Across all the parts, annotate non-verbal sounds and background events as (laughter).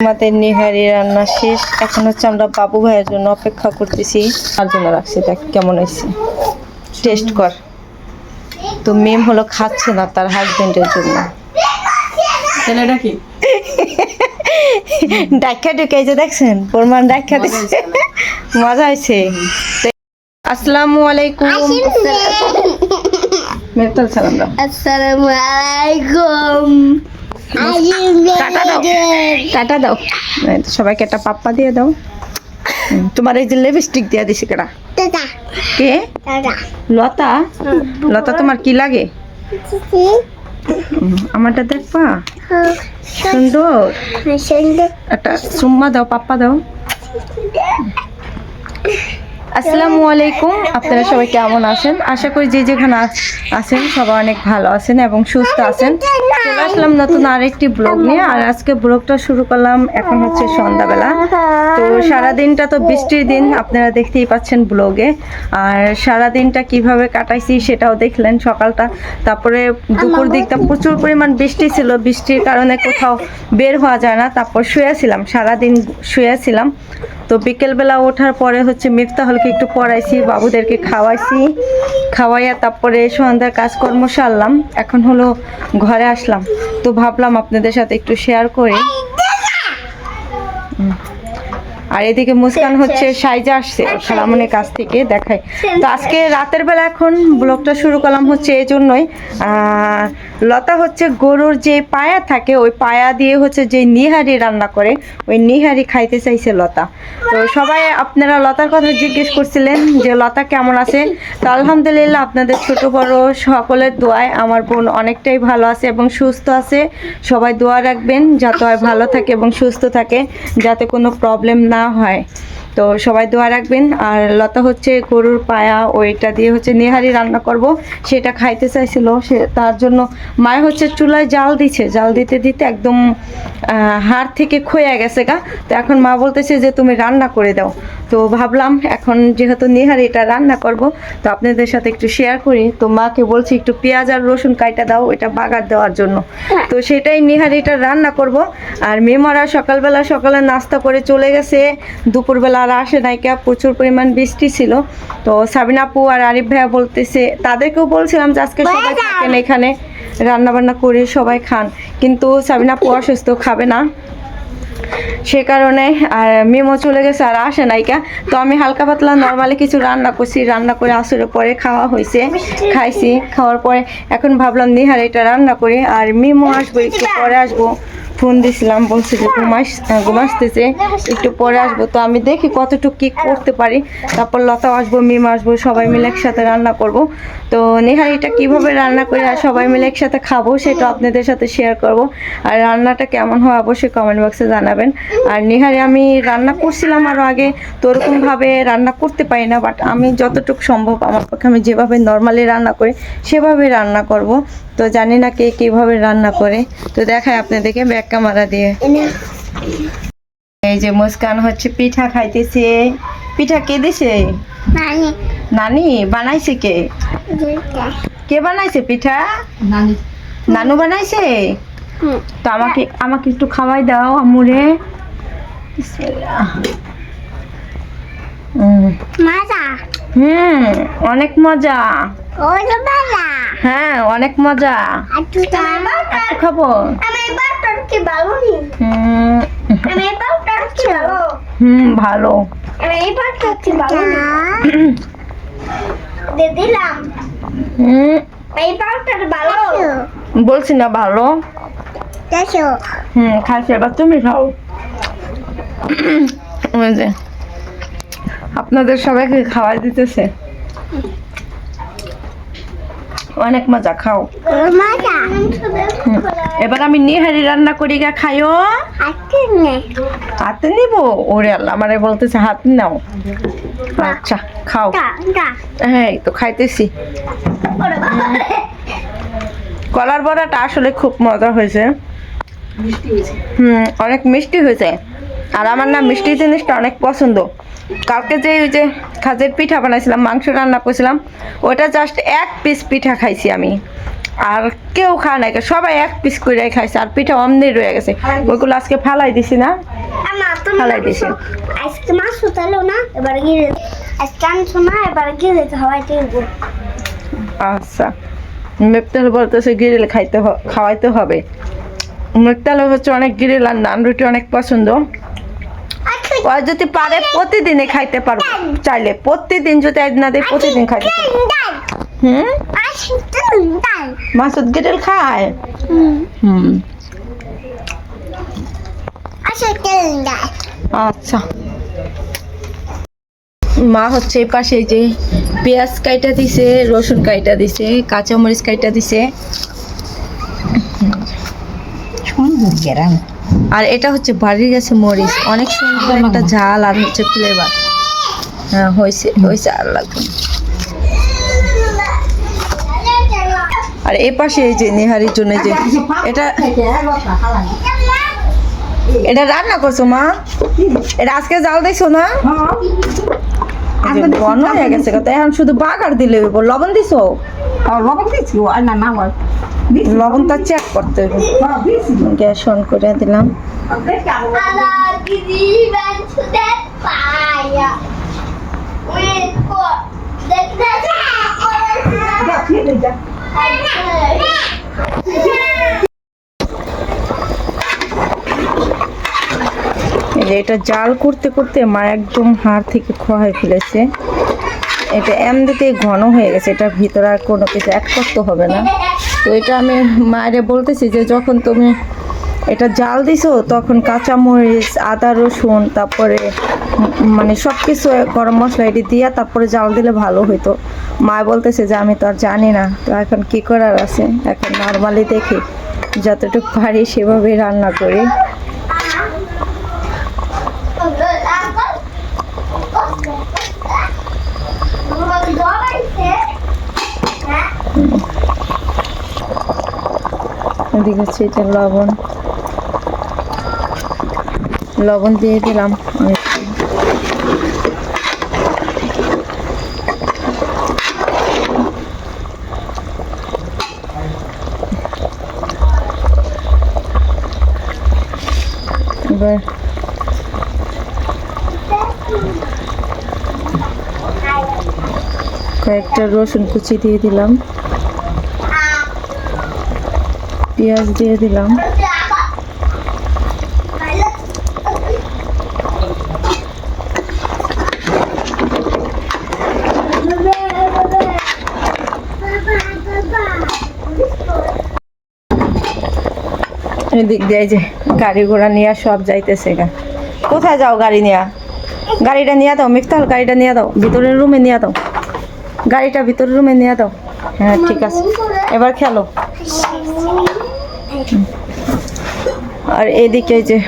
আমাদের নিহারি রান্না শেষ। এখন হচ্ছে আমরা বাবু ভাইয়ের জন্য অপেক্ষা করতেছি। তার জন্য রাখছি, দেখ কেমন হয়েছে। টেস্ট কর। তো মেম হলো খাচ্ছে না তার হাজবেন্ডের জন্য। ছেলেটা কি? ডাক্কা ঢুকে যে দেখছেন প্রমাণ ডাক্কা দিচ্ছে মজা হয়েছে। আসসালামু আলাইকুম। মেরতাল সালাম দাও। আসসালামু আলাইকুম। টাটা দাও। টাটা দাও। সবাইকে একটা পাপ্পা দিয়ে দাও। তোমার এই যে লিপস্টিক দিয়ে দিছি কেডা? কে? লতা? লতা তোমার কি লাগে? আমারটা দেখবা? সুন্দর। সুন্দর। একটা সুম্মা দাও পাপ্পা দাও। আসসালামু আলাইকুম। আপনারা সবাই কেমন আছেন? আশা করি যে যেখানে আছেন সবাই অনেক ভালো আছেন এবং সুস্থ আছেন। চলে আসলাম নতুন আরেকটি ব্লগ নিয়ে। আর আজকে ব্লগটা শুরু করলাম এখন হচ্ছে সন্ধ্যাবেলা। তো সারা দিনটা তো বৃষ্টির দিন, আপনারা দেখতেই পাচ্ছেন ব্লগে। আর সারা দিনটা কীভাবে কাটাইছি সেটাও দেখলেন সকালটা। তারপরে দুপুর দিকটা প্রচুর পরিমাণ বৃষ্টি ছিল। বৃষ্টির কারণে কোথাও বের হওয়া যায় না। তারপর শুয়েছিলাম। সারাদিন শুয়েছিলাম। তো বিকেলবেলা ওঠার পরে হচ্ছে মিফতাহলকে একটু পড়াইছি, বাবুদেরকে খাওয়াইছি। খাওয়াইয়া তারপরে সন্ধ্যার কাজকর্ম সারলাম। এখন হলো ঘরে আসলাম। তো ভাবলাম আপনাদের সাথে একটু শেয়ার করি। আর এদিকে মুস্কান হচ্ছে সাইজা আসছে খালামনের কাছ থেকে দেখাই তো আজকে রাতের বেলা এখন ব্লগটা শুরু করলাম হচ্ছে এই জন্যই। লতা হচ্ছে গরুর যে পায়া থাকে ওই পায়া দিয়ে হচ্ছে যে নিহারি রান্না করে ওই নিহারি খাইতে চাইছে লতা। তো সবাই আপনারা লতার কথা জিজ্ঞেস করছিলেন যে লতা কেমন আছে? তো আলহামদুলিল্লাহ আপনাদের ছোট বড় সকলের দোয়ায় আমার বোন অনেকটাই ভালো আছে এবং সুস্থ আছে। সবাই দোয়া রাখবেন যাতে হয় ভালো থাকে এবং সুস্থ থাকে যাতে কোনো প্রবলেম না হয় তো সবাই দোয়া রাখবেন। আর লতা হচ্ছে গরুর পায়া ওইটা দিয়ে হচ্ছে নেহারি রান্না করব। সেটা খাইতে চাইছিল সে তার জন্য মায় হচ্ছে চুলায় জাল দিছে। জাল দিতে দিতে একদম হাড় থেকে ক্ষয়ে গেছে গা। তো এখন মা বলতেছে যে তুমি রান্না করে দাও। তো ভাবলাম এখন যেহেতু নেহারিটা রান্না করব তো আপনাদের সাথে একটু শেয়ার করি। তো মাকে বলছি একটু পেঁয়াজ আর রসুন কাইটা দাও এটা বাগার দেওয়ার জন্য। তো সেটাই নিহারিটা রান্না করব। আর মেমারা সকালবেলা সকালে নাস্তা করে চলে গেছে। দুপুরবেলা আর আসে নাইকা প্রচুর পরিমাণ বৃষ্টি ছিল। তো সাবিনা আপু আর আরিফ ভাইয়া বলতেছে তাদেরকেও বলছিলাম যে আজকে সবাই থাকেন এখানে রান্না বান্না করে সবাই খান। কিন্তু সাবিনা আপু অসুস্থ খাবে না। সে কারণে আর মেমো চলে গেছে আর আসে নাইকা তো আমি হালকা পাতলা নর্মালি কিছু রান্না করছি রান্না করে আসরে পরে খাওয়া হয়েছে খাইছি। খাওয়ার পরে এখন ভাবলাম নিহার এটা রান্না করি আর মেমো আসব একটু পরে আসব। ফোন দিছিলাম, বলছে যে ঘুমাস ঘুমাসতেছে একটু পরে আসব। তো আমি দেখি কতটুকু কি করতে পারি। তারপর লতা আসব, মিম আসব, সবাই মিলে একসাথে রান্না করব। তো নেহারিটা কীভাবে রান্না করে আর সবাই মিলে একসাথে খাব, সেটা আপনাদের সাথে শেয়ার করব। আর রান্নাটা কেমন হয় অবশ্যই কমেন্ট বক্সে জানাবেন। আর নেহারি আমি রান্না করছিলাম আরও আগে, তো ওরকমভাবে রান্না করতে পারি না বাট আমি যতটুকু সম্ভব আমার পক্ষে আমি যেভাবে নর্মালি রান্না করি, সেভাবে রান্না করব। তো জানি না কে কীভাবে রান্না করে। তো দেখায় আপনাদেরকে ব্যাক ক্যামেরা দিয়ে। এই যে মুস্কান হচ্ছে পিঠা খাইতেছে। পিঠা কে দিছে? নানি। বানাইছে কে? কে বানাইছে পিঠা? নানি। নানু বানাইছে? তো আমাকে আমাকে একটু খাওয়াই দাও আমুরে বিসমিল্লাহ। মজা। হুম অনেক মজা। মজা। হ্যাঁ অনেক মজা। খাব নি হুম, ভালো? (coughs) দিলাম। হুম। তোর ভালো। বলছি না ভালো। দেখো হুম খাইছি। এবার তুমি খাও। ওই যে আপনাদের সবাইকে খাওয়াই দিতেছে। অনেক মজা, খাও। এবার আমি নিহারি রান্না করি গা, খাইও। হাতে নিব? ওরে আল্লাহ, আমারে বলতেছে হাত নাও। আচ্ছা খাও। হ্যাঁ তো খাইতেছি। কলার বড়াটা আসলে খুব মজা হয়েছে। হুম, অনেক মিষ্টি হয়েছে। আর আমার না মিষ্টি জিনিসটা অনেক পছন্দ। কালকে যে ওই যে খাজের পিঠা বানাইছিলাম মাংস রান্না করছিলাম ওটা জাস্ট এক পিস পিঠা খাইছি আমি। আর কেউ খায় নাই সবাই এক পিস করে খাইছে আর পিঠা অমনি রয়ে গেছে। ওইগুলো আজকে ফালাই দিছি না। ফালাই দিছি। আজকে মাছ উতালো না এবার গিয়ে আজকে আনছো না এবার গিয়ে যেতে হওয়াই আচ্ছা। মেপতাল বলতেছে গিরিল খাইতে খাওয়াইতে হবে। মেপতাল হচ্ছে অনেক গিরিল আর নান রুটি অনেক পছন্দ। আচ্ছা যদি পারে প্রতিদিনে খাইতে পারব। চাইলে প্রতিদিন যদি না দেয়, প্রতিদিন খাইতে মাসুদ গিরিল খায়? হুম। আচ্ছা। মা হচ্ছে পাশে যে পেঁয়াজ কাইটা দিছে, রসুন কাইটা দিছে, কাঁচামরিচ কাইটা দিছে। সুন্দর গেরাম? আর এটা হচ্ছে বাড়ির গাছে মরিচ। অনেক সুন্দর একটা ঝাল আর হচ্ছে ফ্লেভার হ্যাঁ হয়েছে আর লাগবে আর এ পাশে এই যে নেহারির জন্য যে এটা এটা রান্না করছ মা? এটা আজকে জাল দিছো না? বন হয়ে গেছে এখন শুধু বাগার দিলে লবণ দিছো? লবণ দিছি আর না না। লবণটা চেক করতে হবে। গ্যাস অন করে দিলাম। এটা জাল করতে করতে মা একদম হাড় থেকে খোয়াই ফেলেছে। এটা এমনিতে ঘন হয়ে গেছে, এটার ভিতরে আর কোনো কিছু অ্যাড করতে হবে না। তো এটা আমি মায়ের বলতেছি যে যখন তুমি এটা জাল দিছো, তখন কাঁচামরিচ, আদা, রসুন, তারপরে মানে সব কিছু গরম মশলা এটি দিয়া তারপরে জাল দিলে ভালো হইতো। মা বলতেছে যে আমি তো আর জানি না, তো এখন কি করার আছে? এখন নর্মালি দেখি, যতটুকু পারি সেভাবেই রান্না করি। এদিকে হচ্ছে এটা লবণ। লবণ দিয়ে দিলাম। এবার কয়েকটা রসুন কুচি দিয়ে দিলাম। পেঁয়াজ দিয়ে দিলাম। এদিক দিয়ে যে গাড়ি ঘোড়া নিয়ে সব যাইতেছে গা। কোথায় যাও গাড়ি নিয়ে? গাড়িটা নিয়ে দাও মিফতাল গাড়িটা নিয়ে দাও, ভিতরের রুমে নিয়ে দাও। গাড়িটা ভিতরের রুমে নিয়ে দাও। হ্যাঁ ঠিক আছে। এবার খেলো। আর এদিকে যে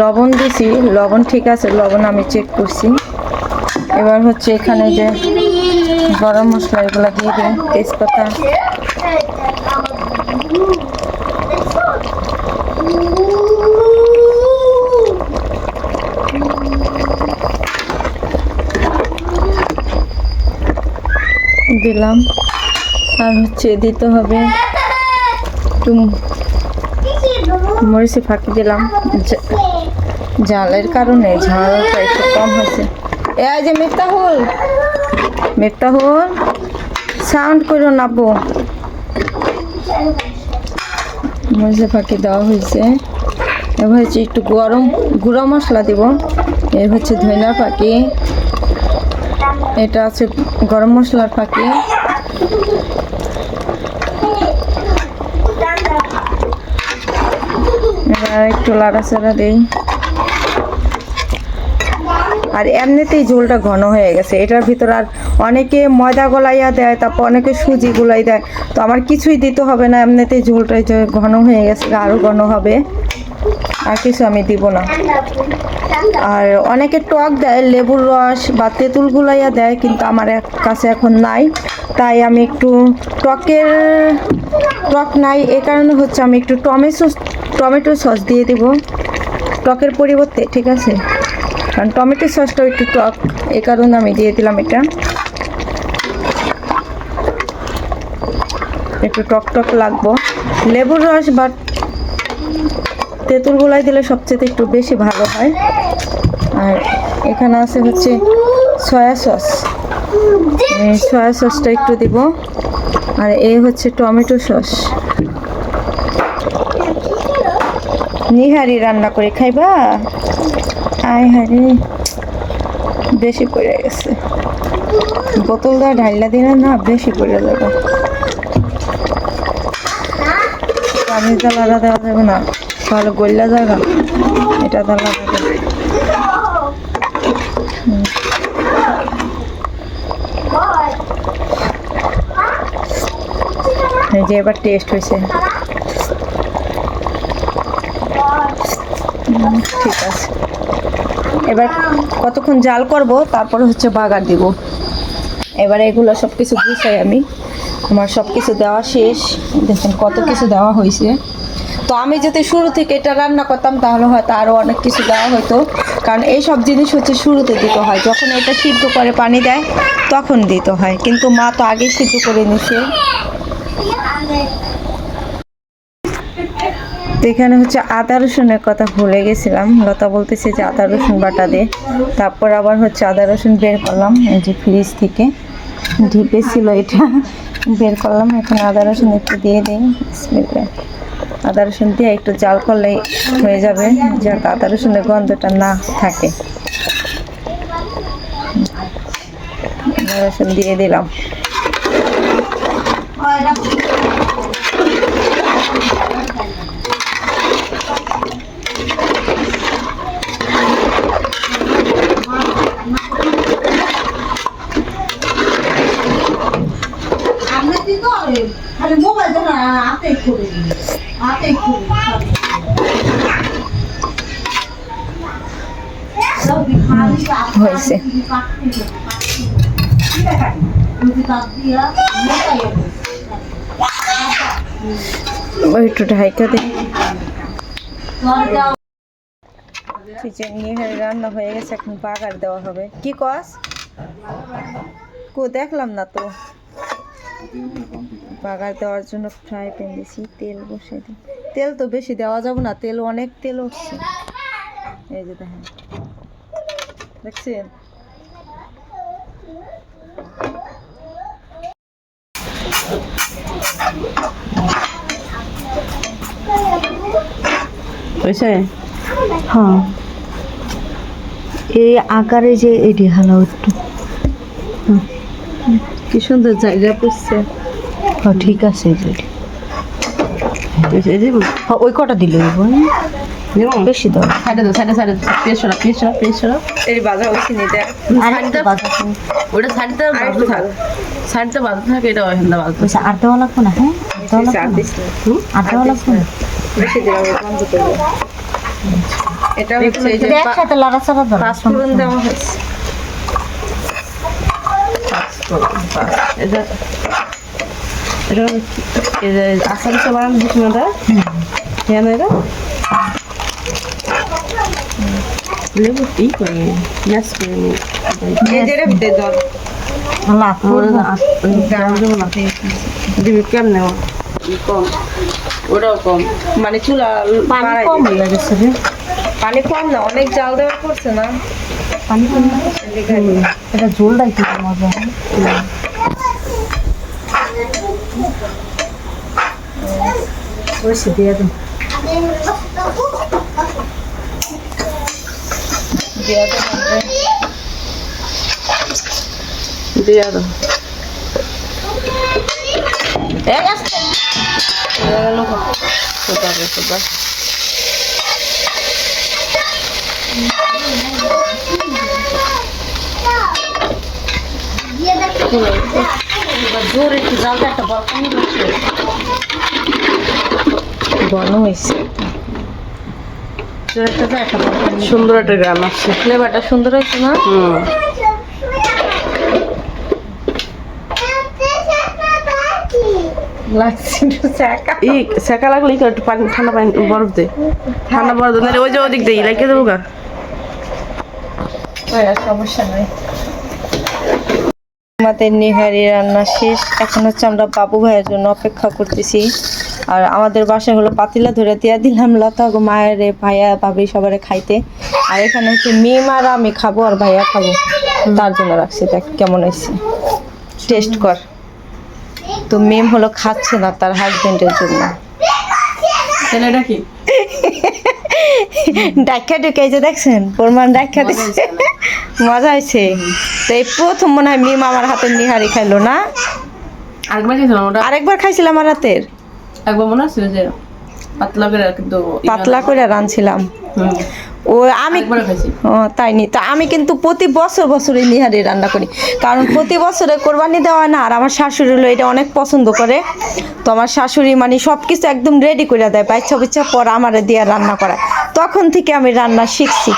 লবণ দিছি, লবণ ঠিক আছে, লবণ আমি চেক করছি। এবার হচ্ছে এখানে যে গরম মশলা এগুলো দিয়ে দিই, তেজপাতা। দিলাম। আর হচ্ছে দিতে হবে একটু মরিচে ফাঁকি দিলাম। জালের কারণে ঝালটা একটু কম হয়েছে। এই যে মিফতাহুল মিফতাহুল সাউন্ড করো নাবো মরিচে ফাঁকি দেওয়া হয়েছে। এবার হচ্ছে একটু গরম, গুঁড়ো মশলা দিব। এর হচ্ছে ধনিয়ার ফাঁকি। এটা আছে গরম মশলার ফাঁকি। একটু লাড়াচাড়া দিই। আর এমনিতেই ঝোলটা ঘন হয়ে গেছে। এটার ভিতর আর অনেকে ময়দা গলাইয়া দেয়, তারপর অনেকে সুজি গুলাই দেয়। তো আমার কিছুই দিতে হবে না, এমনিতেই ঝোলটা ঘন হয়ে গেছে আরও ঘন হবে। আর কিছু আমি দিব না। আর অনেকে টক দেয়, লেবুর রস বা তেঁতুল গুলাইয়া দেয়, কিন্তু আমার কাছে এখন নাই। তাই আমি একটু টকের টক নাই, এ কারণে হচ্ছে আমি একটু টমেটো টমেটো সস দিয়ে দিব। টকের পরিবর্তে, ঠিক আছে? কারণ টমেটো সসটাও একটু টক, এ কারণে আমি দিয়ে দিলাম এটা। একটু টক টক লাগবো। লেবুর রস বা তেঁতুল গুলাই দিলে সবচেয়ে একটু বেশি ভালো হয়। আর এখানে আছে হচ্ছে সয়া সস। সয়া সসটা একটু দিব। আর এ হচ্ছে টমেটো সস। নিহারি রান্না করে খাইবা? আয় হারি। বেশি করে গেছে। বোতল দেওয়া ঢাইলা দিলে না বেশি করে যাবে। পানি জ্বালাটা দেওয়া যাবে না। তাহলে গল্লা যাবে। এটা জ্বালা যাবে যে এবার টেস্ট হয়েছে ঠিক আছে। এবার কতক্ষণ জাল করব, তারপরে হচ্ছে বাগার দিব। এবার এগুলো সব কিছু গুছাই আমি। আমার সব কিছু দেওয়া শেষ। দেখুন কত কিছু দেওয়া হয়েছে। তো আমি যদি শুরু থেকে এটা রান্না করতাম, তাহলে হয়তো আরও অনেক কিছু দেওয়া হতো। কারণ এই সব জিনিস হচ্ছে শুরুতে দিতে হয়। যখন এটা সিদ্ধ করে পানি দেয়, তখন দিতে হয়। কিন্তু মা তো আগেই সিদ্ধ করে নিছে। এখানে হচ্ছে আদা রসুনের কথা ভুলে গেছিলাম। লতা বলতেছে যে আদা রসুন বাটা দে। তারপর আবার হচ্ছে আদা রসুন বের করলাম, এই যে ফ্রিজ থেকে। ঢিপে ছিল এটা, বের করলাম। এখন আদা রসুন একটু দিয়ে দিই আদা রসুন দিয়ে একটু জাল করলে হয়ে যাবে। যাতে আদা রসুনের গন্ধটা না থাকে। আদা রসুন দিয়ে দিলাম আমরা কি করে খালি মোবাইল ধরে করে হাতে হয়েছে একটু ঢাইকা চিকেন নিয়ে রান্না হয়ে গেছে, এখন বাগার দেওয়া হবে। কি কস? কো, দেখলাম না তো। বাগার দেওয়ার জন্য ফ্রাই প্যান দিছি তেল বসে দিই। তেল তো বেশি দেওয়া যাবে না তেল অনেক তেল উঠছে এই যে দেখেন দেখছেন? হয়েছে? হ্যাঁ। এই আকারে যে এটি হালাও একটু কি সুন্দর জায়গা পড়ছে হ্যাঁ ঠিক আছে যে ওই কটা দিলে বেশি দাও। সাইডে দাও সাইডে সাইডে পেস্ট সরা পেস্ট সরা পেস্ট সরা। এই বাজা হচ্ছে নিতে আর একটা ওটা সাইডে বাজতে থাক। সাইডে বাজতে থাকে এটা ওখানটা বাজতে পয়সা আর দেওয়া লাগবে না হ্যাঁ? দেওয়া লাগবে না। আর দেওয়া লাগবে বেশি দিলাম বন্ধ করব এটা হচ্ছে এই যে যদি একসাথে দেওয়া হয়েছে। এটা এটা এই যে আসামি সব বানানো দিচ্ছি না হ্যাঁ না এটা? লেবু ই করে? ম্যাচ করে নি এই যে রে দে দাও না দিবি কেমনে ও? কম। ওটাও কম। মানে চুলা পানি কম পানি কম না অনেক জাল দেওয়া পড়ছে না। এটা ঝোল কি মজা দিয়ে দিয়ে কোথা দিয়ে দেখো জোর একটু জালটা একটা হয়েছে সুন্দর একটা আসছে ফ্লেভারটা সুন্দর হয়েছে না হুম সেকা লাগলে একটু পানি ঠান্ডা পানি বরফ দে। ঠান্ডা বরফ দে ওই যে ওদিক দিয়ে লাগিয়ে দেবো গা। সমস্যা নাই। আমাদের নিহারি রান্না শেষ। এখন হচ্ছে আমরা বাবু ভাইয়ের জন্য অপেক্ষা করতেছি। আর আমাদের বাসায় হলো পাতিলা ধরে দিয়া দিলাম লতা গো মায়ের ভাইয়া ভাবি সবারে খাইতে। আর এখানে হচ্ছে মিম আর আমি খাব আর ভাইয়া খাব। তার জন্য রাখছি দেখ কেমন হয়েছে। টেস্ট কর। তো মেম হলো খাচ্ছে না তার হাজবেন্ডের জন্য। ছেলেটা কি? ডাক্কা ঢুকে যে দেখছেন? প্রমাণ ডাক্কা দিচ্ছে মজা হয়েছে। তো এই প্রথম মনে হয় মিম আমার হাতের নিহারি খাইলো না? আরেকবার খাইছিলাম ওটা আরেকবার খাইছিলাম আমার হাতের? একবার মনে আছে যে পাতলা করে কিন্তু পাতলা করে রাঁধছিলাম। ও আমি ও তাই নি। তা আমি কিন্তু প্রতি বছর বছরে নিহারি রান্না করি। কারণ প্রতি বছরে কোরবানি দেওয়া না আর আমার শাশুড়ি হলো এটা অনেক পছন্দ করে। তো আমার শাশুড়ি মানে সব কিছু একদম রেডি করে দেয় বাচ্চা বাচ্চা পর আমারে দিয়ে রান্না করায়। তখন থেকে আমি রান্না শিখছি।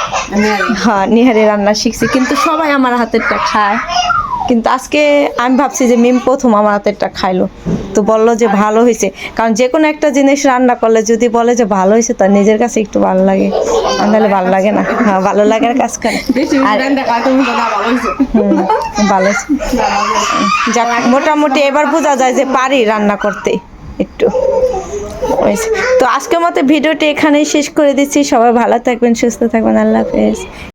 হ্যাঁ নিহারি রান্না শিখছি। কিন্তু সবাই আমার হাতেরটা খায়। কিন্তু আজকে আমি ভাবছি যে মিম প্রথম আমার হাতেরটা খাইলো। তো বলল যে ভালো হয়েছে। কারণ যে কোনো একটা জিনিস রান্না করলে যদি বলে যে ভালো হয়েছে তার নিজের কাছে একটু ভালো লাগে। নাহলে ভালো লাগে না। হ্যাঁ ভালো লাগার কাজ করে। ভালো। যাক মোটামুটি এবার বোঝা যায় যে পারি রান্না করতে একটু। তো আজকের মতো ভিডিওটি এখানেই শেষ করে দিচ্ছি। সবাই ভালো থাকবেন সুস্থ থাকবেন। আল্লাহ হাফেজ।